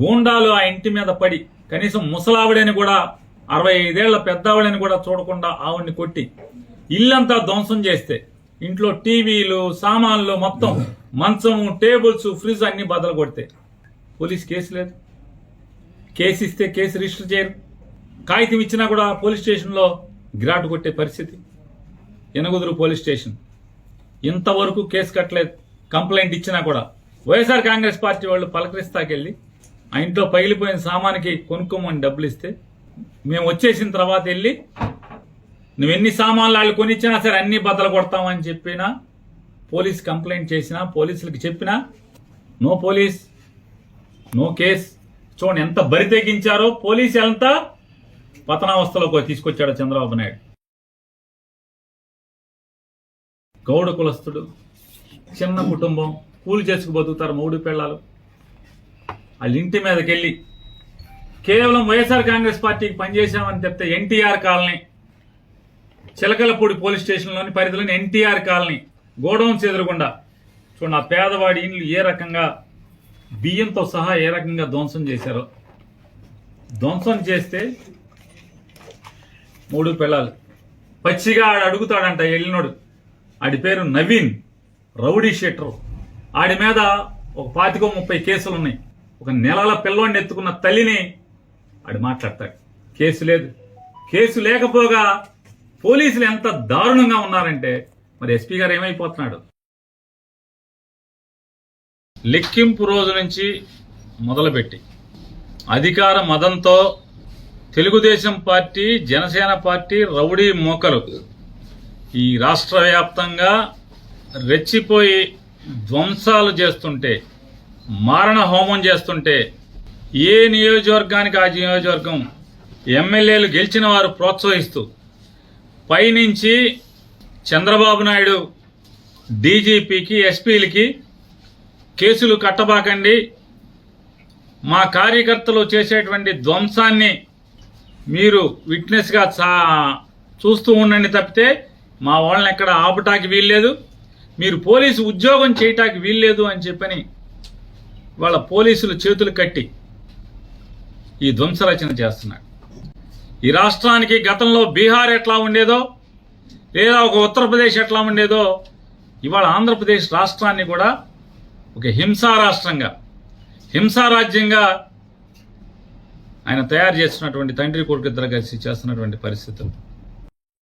గూండాలు ఆ ఇంటి మీద పడి కనీసం ముసలావిడని కూడా అరవై ఐదేళ్ళ పెద్దావిడని కూడా చూడకుండా ఆవిడ్ని కొట్టి ఇల్లంతా ధ్వంసం చేస్తే ఇంట్లో టీవీలు సామాన్లు మొత్తం మంచము టేబుల్స్ ఫ్రిడ్జ్ అన్ని బదలు కొడితే పోలీస్ కేసు లేదు. కేసు ఇస్తే కేసు రిజిస్టర్ చేయరు. కాగితం ఇచ్చినా కూడా పోలీస్ స్టేషన్లో గిరాటు కొట్టే పరిస్థితి. Enagudur police station. ఇంతవరకు కేసు కట్టలేదు. కంప్లైంట్ ఇచ్చినా కూడా వైఎస్ఆర్ కాంగ్రెస్ పార్టీ వాళ్ళు పలకరిస్తాకెళ్ళి ఆ ఇంట్లో పగిలిపోయిన సామానికి కొనుక్కోమని డబ్బులు ఇస్తే మేము వచ్చేసిన తర్వాత వెళ్ళి నువ్వు ఎన్ని సామాన్లు వాళ్ళు కొనిచ్చినా సరే అన్ని బద్దలు కొడతామని చెప్పినా పోలీస్ కంప్లైంట్ చేసినా పోలీసులకు చెప్పినా నో పోలీస్ నో కేస్. చూడండి ఎంత బరి తెగించారో పోలీసు ఎంత పతనావస్థలోకి తీసుకొచ్చాడు చంద్రబాబు నాయుడు. గౌడ కులస్తుడు చిన్న కుటుంబం కూలి చేసుకు బతుకుతారు మూడు పిల్లలు. వాళ్ళ ఇంటి మీదకి వెళ్ళి కేవలం వైఎస్ఆర్ కాంగ్రెస్ పార్టీకి పనిచేశామని చెప్తే ఎన్టీఆర్ కాలనీ చిలకలపూడి పోలీస్ స్టేషన్లోని పరిధిలోని ఎన్టీఆర్ కాలనీ గోడౌన్స్ ఎదురుగుండా చూడండి ఆ పేదవాడి ఇండ్లు ఏ రకంగా బియ్యంతో సహా ఏ రకంగా ధ్వంసం చేశారో. ధ్వంసం చేస్తే మూడు పిల్లలు. పచ్చిగా ఆడు అడుగుతాడంట వెళ్ళినోడు ఆడి పేరు నవీన్ రౌడీ షెట్టర్ ఆడి మీద ఒక పాతికో ముప్పై కేసులు ఉన్నాయి ఒక నెలల పిల్లోడిని ఎత్తుకున్న తల్లిని ఆడు మాట్లాడతాడు. కేసు లేదు. కేసు లేకపోగా పోలీసులు ఎంత దారుణంగా ఉన్నారంటే మరి ఎస్పీ గారు ఏమైపోతున్నాడు? లెక్కింపు రోజు నుంచి మొదలుపెట్టి అధికార మదంతో Telugu Desam party Janasena party rowdy మోకలు. ఈ రాష్ట్ర వ్యాప్తంగా రెచ్చిపోయి ధ్వంసాలు చేస్తుంటే మారణ హోమం చేస్తుంటే ఏ నియోజకవర్గానికి ఆ నియోజకవర్గం ఎమ్మెల్యేలు గెలిచిన వారు ప్రోత్సహిస్తూ పైనుంచి చంద్రబాబు నాయుడు డీజీపీకి ఎస్పీలకి కేసులు కట్టబాకండి. మా కార్యకర్తలు చేసేటువంటి ధ్వంసాన్ని మీరు విట్నెస్గా చా చూస్తూ ఉండండి తప్పితే మా వాళ్ళని ఎక్కడ ఆపటానికి వీల్లేదు. మీరు పోలీసు ఉద్యోగం చేయటానికి వీల్లేదు అని చెప్పని వాళ్ళ పోలీసులు చేతులు కట్టి ఈ ధ్వంసరచన చేస్తున్నాడు ఈ రాష్ట్రానికి గతంలో బీహార్ ఎట్లా ఉండేదో లేదా ఒక ఉత్తరప్రదేశ్ ఎట్లా ఉండేదో ఇవాళ ఆంధ్రప్రదేశ్ రాష్ట్రాన్ని కూడా ఒక హింసా రాష్ట్రంగా హింసారాజ్యంగా ఆయన తయారు చేస్తున్నటువంటి తండ్రి కొడుకు ఇద్దరు కలిసి చేస్తున్నటువంటి పరిస్థితులు.